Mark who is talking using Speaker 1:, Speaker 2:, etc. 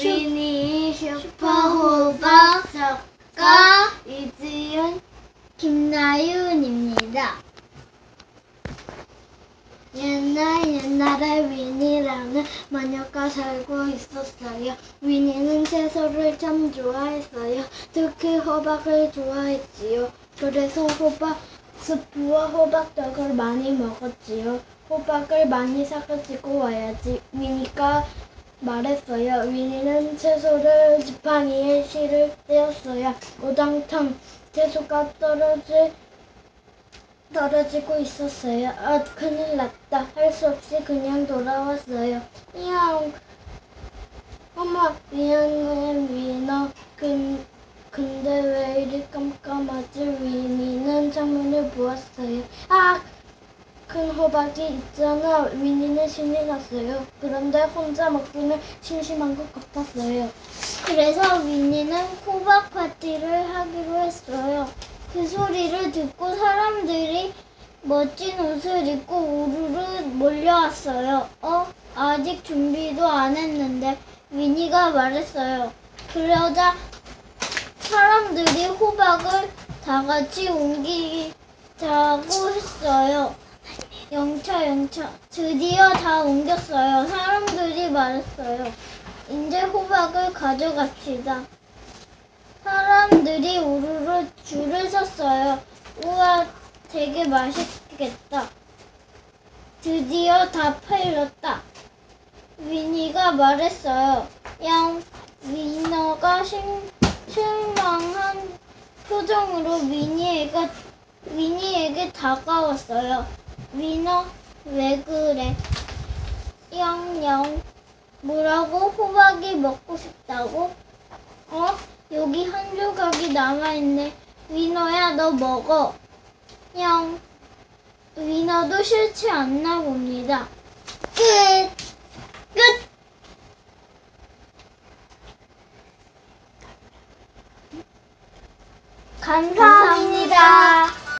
Speaker 1: 위니 슈퍼호박 작가 이지윤 김나윤입니다. 옛날 옛날에 위니라는 마녀가 살고 있었어요. 위니는 채소를 참 좋아했어요. 특히 호박을 좋아했지요. 그래서 호박 스프와 호박떡을 많이 먹었지요. 호박을 많이 사가지고 와야지. 위니가 말했어요. 위니는 채소를 지팡이에 실을 때였어요. 우당탕 채소가 떨어질 떨어지고 있었어요. 아, 큰일 났다. 할 수 없이 그냥 돌아왔어요. 야옹. 어머, 미안해, 위너. 근, 근데 왜 이리 깜깜하지? 위니는 창문을 보았어요. 아! 큰 호박이 있잖아. 위니는 신이 났어요. 그런데 혼자 먹기는 심심한 것 같았어요. 그래서 위니는 호박 파티를 하기로 했어요. 그 소리를 듣고 사람들이 멋진 옷을 입고 우르르 몰려왔어요. 어? 아직 준비도 안 했는데 위니가 말했어요. 그러자 사람들이 호박을 다 같이 옮기자고 했어요. 영차 영차 드디어 다 옮겼어요. 사람들이 말했어요. 이제 호박을 가져갑시다. 사람들이 우르르 줄을 섰어요. 우와, 되게 맛있겠다. 드디어 다 팔렸다. 위니가 말했어요. 양, 위너가 실, 실망한 표정으로 위니에게, 위니에게 다가왔어요. 위너, 왜 그래? 영영, 뭐라고 호박이 먹고 싶다고? 어? 여기 한 조각이 남아있네. 위너야, 너 먹어. 영. 위너도 싫지 않나 봅니다. 끝! 끝! 감사합니다.